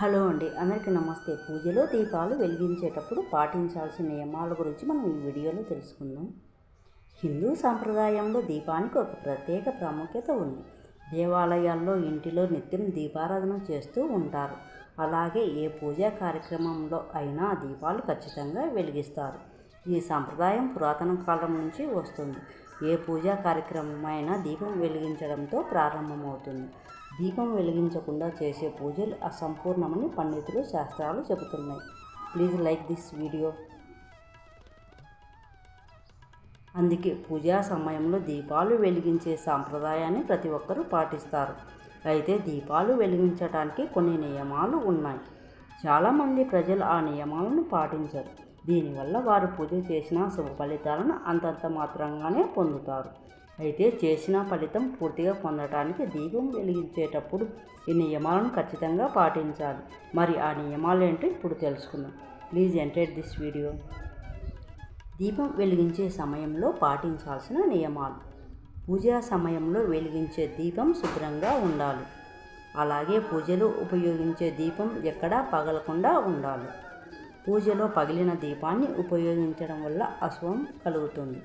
Hello అండి. అందరికీ నమస్తే. పూజలో దీపాలు వెలిగించేటప్పుడు పాటించాల్సిన నియమాల గురించి మనం ఈ వీడియోలో తెలుసుకుందాం. హిందూ సాంప్రదాయంలో దీపానికి ఒక ప్రత్యేక ప్రాముఖ్యత ఉంది. దేవాలయాల్లో ఇంటిలో నిత్యం దీపారాధన చేస్తూ ఉంటారు. అలాగే ఏ పూజా కార్యక్రమంలో అయినా దీపాలు ఖచ్చితంగా వెలిగిస్తారు. ఈ సాంప్రదాయం పురాతన కాలం నుంచి వస్తుంది. ఏ పూజా కార్యక్రమమైనా దీపం వెలిగించడంతో ప్రారంభమవుతుంది. దీపం వెలిగించకుండా చేసే పూజలు అసంపూర్ణమని పండితులు శాస్త్రాలు చెబుతున్నాయి. Please like this video. అందుకే పూజా సమయంలో దీపాలు వెలిగించే సాంప్రదాయాన్ని ప్రతి ఒక్కరూ పాటిస్తారు. అయితే దీపాలు వెలిగించడానికి కొన్ని నియమాలు ఉన్నాయి. చాలామంది ప్రజలు ఆ నియమాలను పాటించరు. దీనివల్ల వారు పూజ చేసిన శుభ ఫలితాలను అంతంత మాత్రంగానే పొందుతారు. అయితే చేసిన ఫలితం పూర్తిగా పొందటానికి దీపం వెలిగించేటప్పుడు ఈ నియమాలను ఖచ్చితంగా పాటించాలి. మరి ఆ నియమాలు ఏంటో ఇప్పుడు తెలుసుకుందాం. ప్లీజ్ ఎంటర్ దిస్ వీడియో దీపం వెలిగించే సమయంలో పాటించాల్సిన నియమాలు. పూజా సమయంలో వెలిగించే దీపం శుభ్రంగా ఉండాలి. అలాగే పూజలో ఉపయోగించే దీపం ఎక్కడా పగలకుండా ఉండాలి. పూజలో పగిలిన దీపాన్ని ఉపయోగించడం వల్ల అశుభం కలుగుతుంది.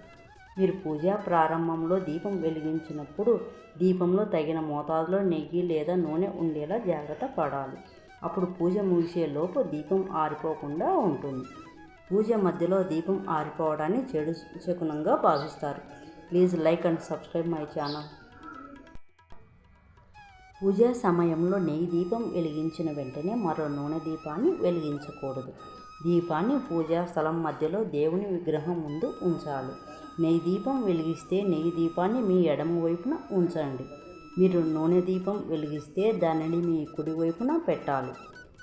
మీరు పూజ ప్రారంభంలో దీపం వెలిగించినప్పుడు దీపంలో తగిన మోతాదులో నెయ్యి లేదా నూనె ఉండేలా జాగ్రత్త పడాలి. అప్పుడు పూజ ముగిసే లోపు దీపం ఆరిపోకుండా ఉంటుంది. పూజ మధ్యలో దీపం ఆరిపోవడాన్ని చెడు శకునంగా భావిస్తారు. Please like and subscribe my channel. పూజా సమయంలో నెయ్యి దీపం వెలిగించిన వెంటనే మరో నూనె దీపాన్ని వెలిగించకూడదు. దీపాన్ని పూజా స్థలం మధ్యలో దేవుని విగ్రహం ముందు ఉంచాలి. నెయ్యి దీపం వెలిగిస్తే నెయ్యి దీపాన్ని మీ ఎడమ వైపున ఉంచండి. మీరు నూనె దీపం వెలిగిస్తే దానిని మీ కుడి వైపున పెట్టాలి.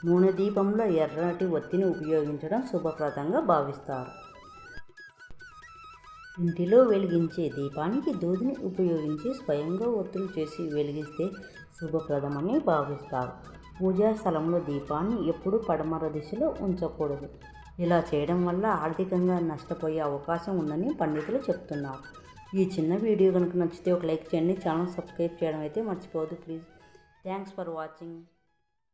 నూనె దీపంలో ఎర్రటి ఒత్తిని ఉపయోగించడం శుభప్రదంగా భావిస్తారు. ఇంటిలో వెలిగించే దీపానికి దూదిని ఉపయోగించి స్వయంగా ఒత్తులు చేసి వెలిగిస్తే శుభప్రదమని భావిస్తారు. పూజా స్థలంలో దీపాన్ని ఎప్పుడూ పడమర దిశలో ఉంచకూడదు. ఇలా చేయడం వల్ల ఆర్థికంగా నష్టపోయే అవకాశం ఉందని పండితులు చెప్తున్నారు. ఈ చిన్న వీడియో కనుక నచ్చితే ఒక లైక్ చేయండి. ఛానల్ సబ్స్క్రైబ్ చేయడం అయితే మర్చిపోవద్దు. ప్లీజ్. Thanks for watching.